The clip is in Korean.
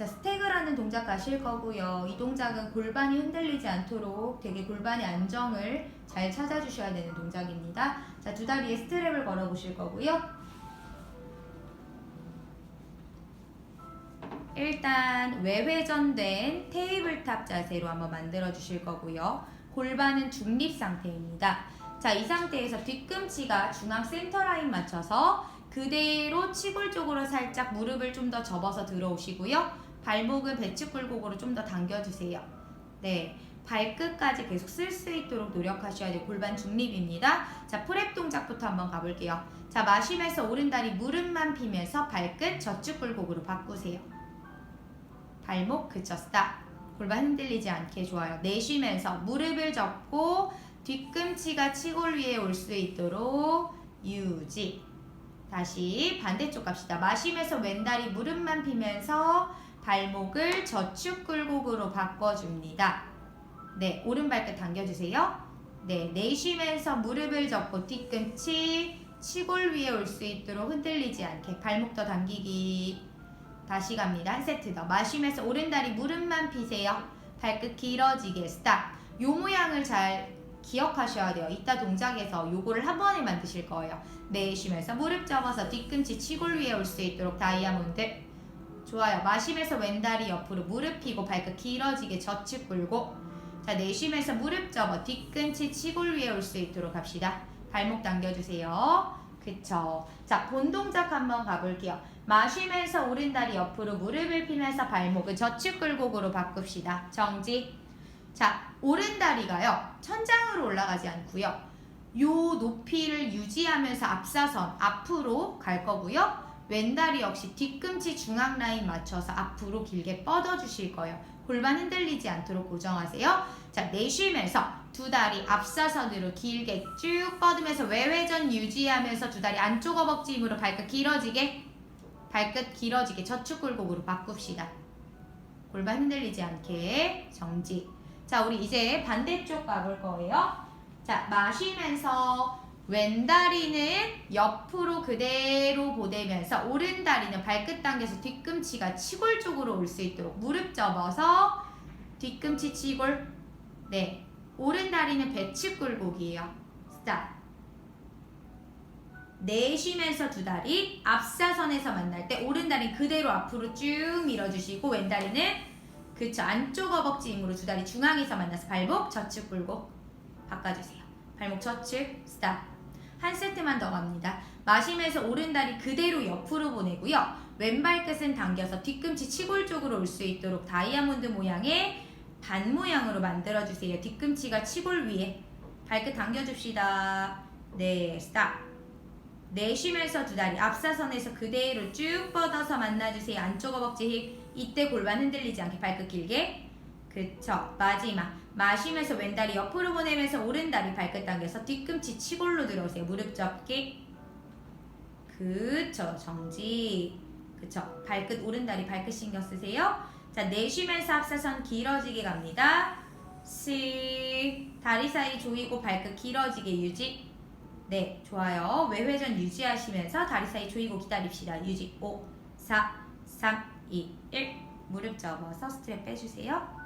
자, 스태그라는 동작 가실 거고요. 이 동작은 골반이 흔들리지 않도록 되게 골반의 안정을 잘 찾아주셔야 되는 동작입니다. 자, 두 다리에 스트랩을 걸어 보실 거고요. 일단 외회전된 테이블탑 자세로 한번 만들어 주실 거고요. 골반은 중립 상태입니다. 자, 이 상태에서 뒤꿈치가 중앙 센터 라인 맞춰서 그대로 치골 쪽으로 살짝 무릎을 좀 더 접어서 들어오시고요. 발목은 배측 굴곡으로 좀 더 당겨주세요. 네. 발끝까지 계속 쓸 수 있도록 노력하셔야 돼요. 골반 중립입니다. 자, 프랩 동작부터 한번 가볼게요. 자, 마시면서 오른다리 무릎만 피면서 발끝 저축 굴곡으로 바꾸세요. 발목 그쳐 스탑. 골반 흔들리지 않게 좋아요. 내쉬면서 무릎을 접고 뒤꿈치가 치골 위에 올 수 있도록 유지. 다시 반대쪽 갑시다. 마시면서 왼다리 무릎만 피면서 발목을 저축 굴곡으로 바꿔줍니다. 네, 오른발끝 당겨주세요. 네, 내쉬면서 무릎을 접고 뒤꿈치 치골 위에 올 수 있도록 흔들리지 않게 발목 더 당기기. 다시 갑니다. 한 세트 더. 마시면서 오른 다리 무릎만 피세요. 발끝 길어지게 스탑. 요 모양을 잘 기억하셔야 돼요. 이따 동작에서 요거를 한 번에 만드실 거예요. 내쉬면서 무릎 접어서 뒤꿈치 치골 위에 올 수 있도록 다이아몬드. 좋아요. 마시면서 왼다리 옆으로 무릎 펴고 발끝 길어지게 저축 굴고. 자, 내쉬면서 무릎 접어 뒤꿈치 치골 위에 올 수 있도록 합시다. 발목 당겨주세요. 그쵸. 자, 본 동작 한번 가볼게요. 마시면서 오른 다리 옆으로 무릎을 피면서 발목을 저축 굴곡으로 바꿉시다. 정지. 자, 오른다리가요. 천장으로 올라가지 않고요. 요 높이를 유지하면서 앞사선 앞으로 갈 거고요. 왼다리 역시 뒤꿈치 중앙 라인 맞춰서 앞으로 길게 뻗어 주실 거예요. 골반 흔들리지 않도록 고정하세요. 자, 내쉬면서 두 다리 앞사선으로 길게 쭉 뻗으면서 외회전 유지하면서 두 다리 안쪽 허벅지 힘으로 발끝 길어지게 발끝 길어지게 저축 굴곡으로 바꿉시다. 골반 흔들리지 않게 정지. 자, 우리 이제 반대쪽 가볼 거예요. 자, 마시면서 왼다리는 옆으로 그대로 보내면서 오른다리는 발끝 당겨서 뒤꿈치가 치골 쪽으로 올 수 있도록 무릎 접어서 뒤꿈치 치골. 네. 오른다리는 배측 굴곡이에요. 스탑. 내쉬면서 두 다리 앞사선에서 만날 때 오른다리 그대로 앞으로 쭉 밀어주시고 왼다리는 그쵸 안쪽 허벅지 힘으로 두 다리 중앙에서 만나서 발목 저축 굴곡 바꿔주세요. 발목 저축 스탑. 한 세트만 더 갑니다. 마시면서 오른 다리 그대로 옆으로 보내고요. 왼발 끝은 당겨서 뒤꿈치 치골 쪽으로 올 수 있도록 다이아몬드 모양의 반 모양으로 만들어주세요. 뒤꿈치가 치골 위에 발끝 당겨줍시다. 네, 스탑. 내쉬면서 두 다리 앞사선에서 그대로 쭉 뻗어서 만나주세요. 안쪽 허벅지 힙. 이때 골반 흔들리지 않게 발끝 길게. 그쵸. 마지막. 마시면서 왼다리 옆으로 보내면서 오른다리 발끝 당겨서 뒤꿈치 치골로 들어오세요. 무릎 접기. 그쵸. 정지. 그쵸. 발끝 오른다리 발끝 신경 쓰세요. 자, 내쉬면서 앞사선 길어지게 갑니다. 시. 다리 사이 조이고 발끝 길어지게 유지. 네, 좋아요. 외회전 유지하시면서 다리 사이 조이고 기다립시다. 유지. 5, 4, 3, 2, 1. 무릎 접어서 스트랩 빼주세요.